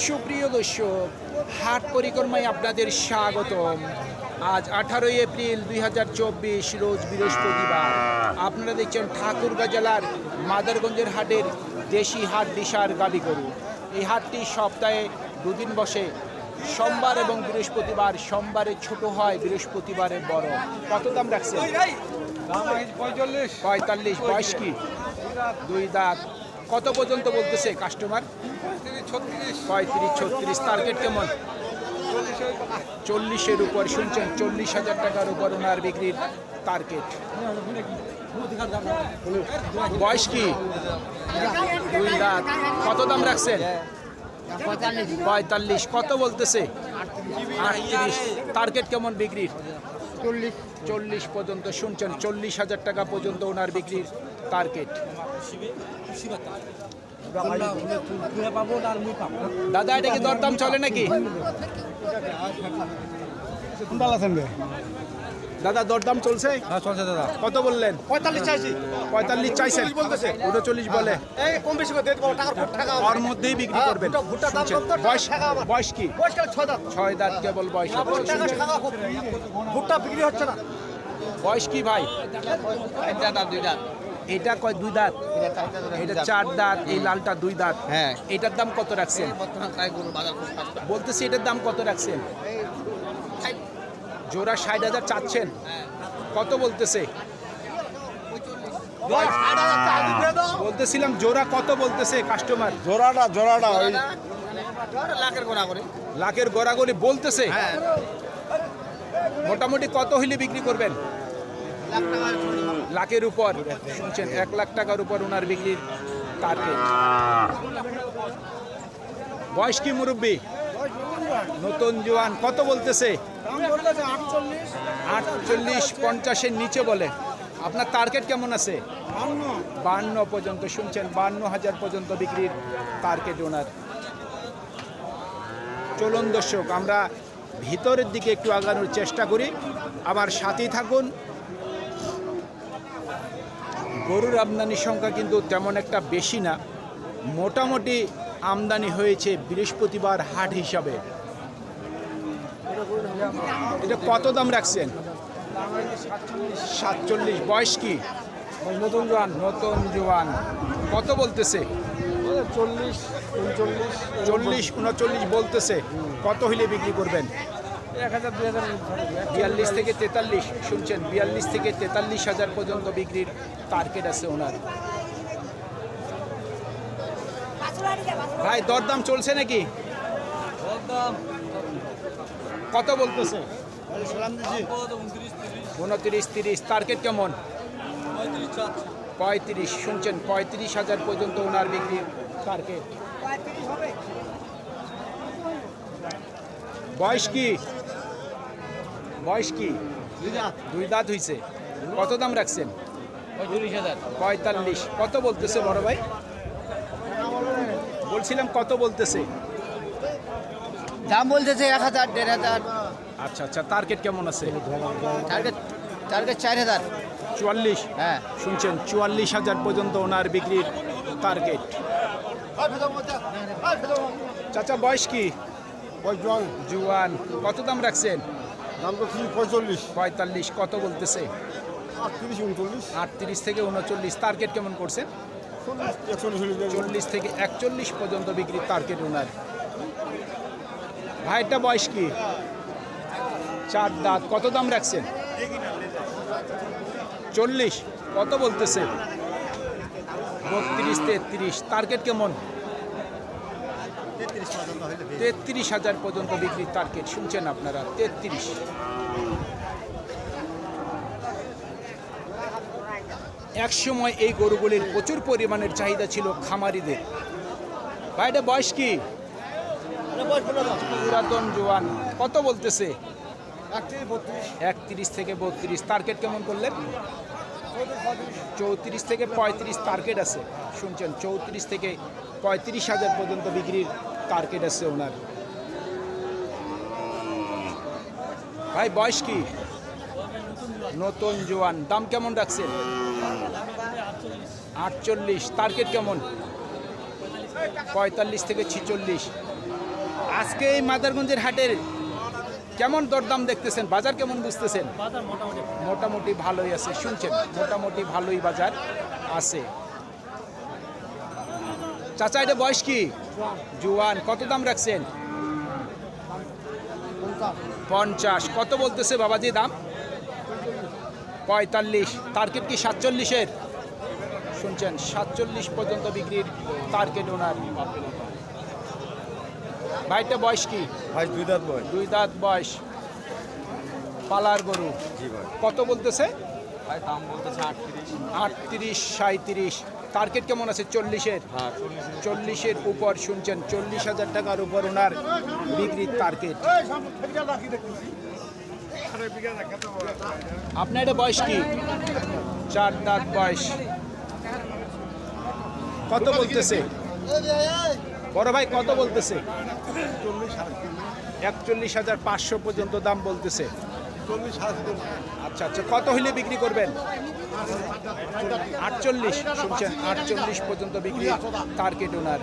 সুপ্রিয় দর্শক হাট পরিক্রমায় আপনাদের স্বাগতম। আজ আঠারোই এপ্রিল দুই হাজার চব্বিশ রোজ বৃহস্পতিবার। আপনারা দেখছেন ঠাকুরগাঁ জেলার মাদারগঞ্জের হাটের দেশি হাট দিশার গাবি গরু। এই হাটটি সপ্তাহে দুদিন বসে। সোমবার এবং বৃহস্পতিবার সোমবারে ছোট হয় বৃহস্পতিবারে বড়। কত দাম রাখছেন? পঁয়তাল্লিশ। পঁয়তাল্লিশ। বয়স কি? দুই দাঁত। কত পর্যন্ত বলতেছে কাস্টমার পঁয়ত্রিশ ছত্রিশ টার্গেট কেমন? চল্লিশের উপর শুনছেন? চল্লিশ হাজার টাকার উপর ওনার বিক্রির টার্গেট বয়স কি? দুই কত দাম রাখছেন? পঁয়তাল্লিশ। কত বলতেছে? আটত্রিশ। টার্গেট কেমন বিক্রির? চল্লিশ। চল্লিশ পর্যন্ত। শুনছেন? চল্লিশ হাজার টাকা পর্যন্ত ওনার বিক্রির টার্গেট দাদা এটা কি দরদাম চলে নাকি? দাদা দরদাম চলছে? হ্যাঁ চলছে দাদা। কত বললেন? পঁয়তাল্লিশ চাইছি। পঁয়তাল্লিশ চাইছেন। বলতেছে। উনচল্লিশ বলে। এই কম বেশি করে ওর মধ্যেই বিক্রি করবেন? বয়স টাকা বয়স কি? ছয় দাঁত। ছয় দাঁত কেবল বয়স ভুট্টা বিক্রি হচ্ছে না। বয়স কি ভাই? এটা কয় দুই দাঁত? এটা চার দাঁত এই লালটা দুই দাঁত। হ্যাঁ। এটার দাম কত রাখছেন? বলতেছি এটার দাম কত রাখছেন? জোড়া ষাট হাজার চাচ্ছেন। কত বলতেছে? বলতেছিলাম জোড়া কত বলতেছে কাস্টমার জোড়াটা জোড়াটা ওই লাখের গড়াগড়ি বলতেছে? মোটামুটি কত হইলে বিক্রি করবেন? লাখের উপর, শুনছেন, এক লাখ টাকার উপর ওনার বিক্রির টার্গেট বয়স কি মুরব্বী? নতুন জোয়ান, কত বলতেছে? আটচল্লিশ, পঞ্চাশের নিচে বলে। আপনার টার্গেট কেমন আছে? বান্ন পর্যন্ত, শুনছেন, বান্ন হাজার পর্যন্ত বিক্রির টার্গেট ওনার চলুন দর্শক, আমরা ভিতরের দিকে একটু আগানোর চেষ্টা করি। আবার সাথেই থাকুন। গরুর আমদানির সংখ্যা কিন্তু তেমন একটা বেশি না। মোটামুটি আমদানি হয়েছে বৃহস্পতিবার হাট হিসাবে। এটা কত দাম রাখছেন? সাতচল্লিশ। বয়স কি? নতুন জোয়ান। নতুন জোয়ান। কত বলতেছে? চল্লিশ উনচল্লিশ। চল্লিশ উনচল্লিশ বলতেছে। কত হইলে বিক্রি করবেন? এক হাজার দুই হাজার বিয়াল্লিশ থেকে তেতাল্লিশ শুনছেন? বিয়াল্লিশ থেকে তেতাল্লিশ হাজার পর্যন্ত বিক্রির টার্গেট আছে ওনার। ভাই দরদাম চলছে নাকি? কত বলতেছে? উনত্রিশ তিরিশ টার্গেট কেমন? পঁয়ত্রিশ শুনছেন? পঁয়ত্রিশ হাজার পর্যন্ত ওনার বিক্রির টার্গেট বয়স কি? বয়স কি? দুই দাঁত। হইছে। কত দাম রাখছেন? পঁয়তাল্লিশ। কত বলতেছে বড় ভাই? বলছিলাম কত বলতেছে? দাম বলতেছে এক হাজার দেড় হাজার। আচ্ছা আচ্ছা টার্গেট কেমন আছে? টার্গেট টার্গেট চার হাজার। চুয়াল্লিশ? হ্যাঁ। শুনছেন চুয়াল্লিশ হাজার পর্যন্ত ওনার বিক্রির টার্গেট চাচা বয়স কি? জুয়ান। কত দাম রাখছেন? দাম তো পঁয়তাল্লিশ। পঁয়তাল্লিশ কত বলতেছে? আটত্রিশ উনচল্লিশ। আটত্রিশ থেকে উনচল্লিশ টার্গেট কেমন করছেন? চল্লিশ থেকে একচল্লিশ পর্যন্ত বিক্রির টার্গেট ওনার ভাইটা বয়স কি? চার দাঁত কত দাম রাখছেন? চল্লিশ কত বলতেছে? বত্রিশ তেত্রিশ টার্গেট কেমন? তেত্রিশ হাজার পর্যন্ত বিক্রির টার্গেট শুনছেন আপনারা? তেত্রিশ। একসময় এই গরুগুলির প্রচুর পরিমাণের চাহিদা ছিল খামারিদের। ভাইটা বয়স কি? পুরাতন জোয়ান। কত বলতেছে? একত্রিশ থেকে বত্রিশ। টার্গেট কেমন করলেন? চৌত্রিশ থেকে পঁয়ত্রিশ টার্গেট আছে। শুনছেন চৌত্রিশ থেকে পঁয়ত্রিশ হাজার পর্যন্ত বিক্রির টার্গেট আছে ওনার। ভাই বয়স কি? নতুন জোয়ান। দাম কেমন রাখছেন? আটচল্লিশ। টার্গেট কেমন? পঁয়তাল্লিশ থেকে ছিচল্লিশ। আজকে এই মাদারগঞ্জের হাটের কেমন দরদাম দেখতেছেন? বাজার কেমন বুঝতেছেন? মোটামুটি ভালোই আছে। শুনছেন? মোটামুটি ভালোই বাজার আছে। চাচা এটা বয়স কি? জুয়ান কত দাম রাখছেন? পঞ্চাশ। কত বলতেছে বাবাজি দাম? পঁয়তাল্লিশ। টার্গেট কি সাতচল্লিশের? শুনছেন সাতচল্লিশ পর্যন্ত বিক্রির টার্গেট ওনার ভাইটা বয়স কি? ভাই দুই দাঁত বয়স। দুই দাঁত বয়স। পালার গরু। কত বলতেছে? ভাই দাম বলতেছে আটত্রিশ। আটত্রিশ সাঁত্রিশ টার্গেট কেমন আছে? চল্লিশের? হ্যাঁ চল্লিশের উপর শুনছেন চল্লিশ হাজার টাকার উপর ওনার বিক্রির টার্গেট আপনার এটা বয়স কি? চার দাঁত বয়স। কত বলতেছে? বড় ভাই কত বলতেছে? একচল্লিশ হাজার পাঁচশো পর্যন্ত দাম বলতেছে। আচ্ছা আচ্ছা কত হইলে বিক্রি করবেন? আটচল্লিশ, শুনছেন? আটচল্লিশ পর্যন্ত বিক্রি টার্গেট ওনার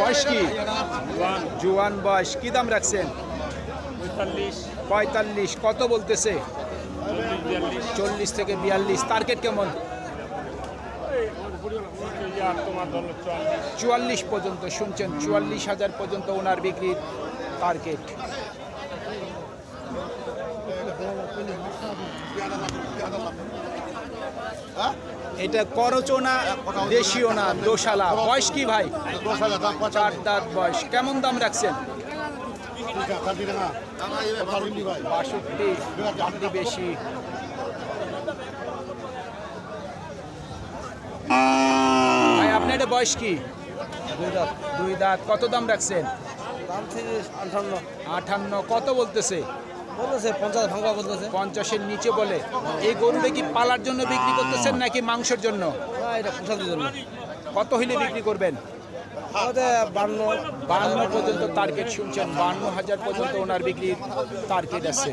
বয়স কি? জুয়ান বয়স, কি দাম রাখছেন? পঁয়তাল্লিশ। কত বলতেছে? চল্লিশ থেকে বিয়াল্লিশ। টার্গেট কেমন? চুয়াল্লিশ পর্যন্ত শুনছেন, চুয়াল্লিশ হাজার পর্যন্ত ওনার বিক্রির টার্গেট এটা করচো না দেশীয় না, দোশালা। বয়স কি ভাই? চার দাঁত বয়স। কেমন দাম রাখছেন? বাষট্টি। বেশি ভাই আপনার এটা বয়স কি? দুই দাঁত কত দাম রাখছেন? আঠান্ন আটান্ন। কত বলতেছে? বলতেছে পঞ্চাশ ভাঙা বলতেছে। পঞ্চাশের নিচে বলে। এই গরুটা কি পালার জন্য বিক্রি করতেছেন নাকি মাংসের জন্য? না এটা পোশাকের জন্য। কত হইলে বিক্রি করবেন? বান্ন। বান্ন পর্যন্ত টার্গেট শুনছেন বান্ন হাজার পর্যন্ত ওনার বিক্রির টার্গেট আছে।